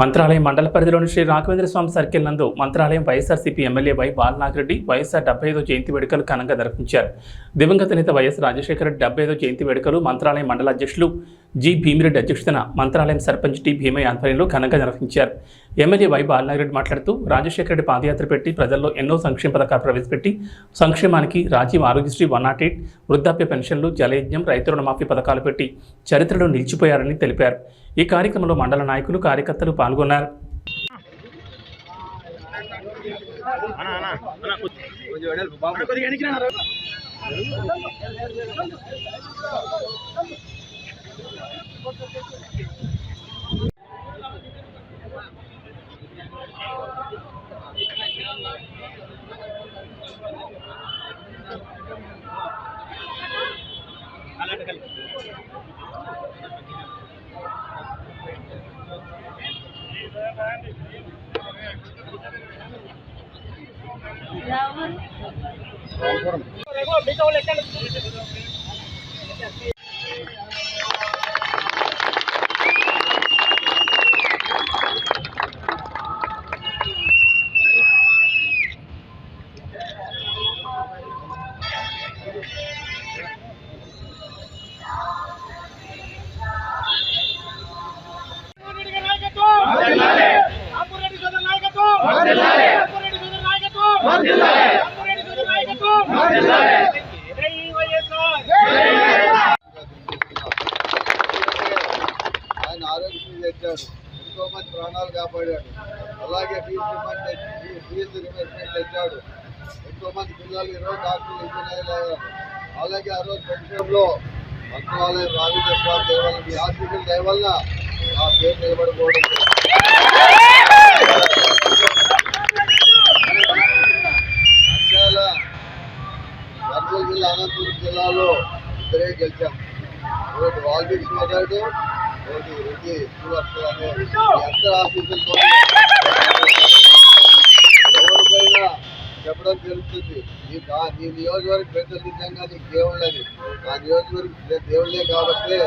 మంత్రాలయం మండల పరిధిలోని శ్రీ రాఘవేంద్ర స్వామి సర్కిల్ నందు Mantralayam YSRCP MLA Y Balanagireddy YSR డెబ్బై ఐదో జయంతి వేడుకలు ఘనంగా నిర్వహించారు. దివంగత నేత వైఎస్ రాజశేఖర రెడ్డి డెబ్బై ఐదో జయంతి వేడుకలు మంత్రాలయం మండల అధ్యక్షులు జి భీమిరెడ్డి అధ్యక్షతన మంత్రాలయం సర్పంచ్ టి భీమయ్య ఆధ్వర్యంలో ఘనంగా నిర్వహించారు. ఎమ్మెల్యే వై బాలనాగిరెడ్డి మాట్లాడుతూ రాజశేఖర రెడ్డి పాదయాత్ర పెట్టి ప్రజల్లో ఎన్నో సంక్షేమ పథకాలు ప్రవేశపెట్టి సంక్షేమానికి Rajiv Aarogyasri one nought eight వృద్ధాప్య పెన్షన్లు జలయజ్ఞం రైతు రుణమాఫీ పథకాలు పెట్టి చరిత్రలో నిలిచిపోయారని తెలిపారు. ఈ కార్యక్రమంలో మండల నాయకులు కార్యకర్తలు పాల్గొన్నారు. రెడ్డి ఆయన ఆరోగ్యం తెచ్చాడు. ఎంతో మంది ప్రాణాలు కాపాడాడు. అలాగే ఫీజు రిమెంట్ ఫీజు రిమెంట్ తెచ్చాడు. ఎంతో మంది పిల్లలు ఈరోజు డాక్టర్లు ఇంజనీర్లు అలాగే ఆ రోజు పెన్షన్లో మంత్రాలయం రావింద్ర స్వామి దేవాలయం మీ ఆశీస్సుల దయవల్ల ఆ పేరు నిలబడిపోవడం అనంతపురం ఇద్దరే గెలిచాం. ఒకటి వాల్మీకి సోదరుడు ఒకటి రెడ్డి శ్రీవాస్తవ అందరి ఆఫీసులతో ఎవరిపైనా చెప్పడం జరుగుతుంది. నీ నీ నియోజకవర్గ పెద్ద నిజంగా నీకు దేవుళ్ళని నా నియోజకవర్గ దేవుళ్ళే కాబట్టి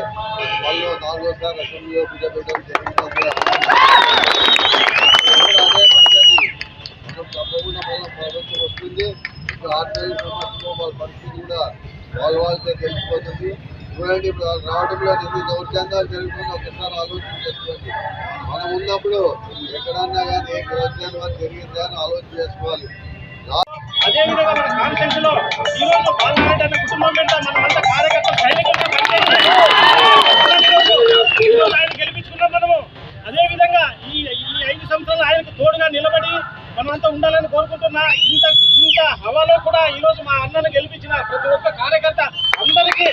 వాళ్ళు నాలుగోసారి అసెంబ్లీలో కూర్చోబెట్టడం జరుగుతుంది. ఎవరు అదే పనిచేది? మనం తప్పకుండా మళ్ళీ ప్రభుత్వం వస్తుంది. ఇప్పుడు ఆర్టీఐ వాళ్ళ వాళ్ళతో తెలిసిపోతుంది. చూడండి ఇప్పుడు వాళ్ళు రావడంలో ఎన్ని దౌర్జన్యాలు జరుగుతుందో. ఒకసారి ఆలోచన చేసుకోండి. మనం ఉన్నప్పుడు ఎక్కడన్నా కానీ ఏ దౌర్జన్యం జరిగిందా అని ఆలోచన చేసుకోవాలి. అదేవిధంగా మన కాన్ఫరెన్స్ కోరుకుంటున్నా ఇంత ఇంత హవాలో కూడా ఈ రోజు మా అన్నను గెలిపించిన ప్రతి ఒక్క కార్యకర్త అందరికీ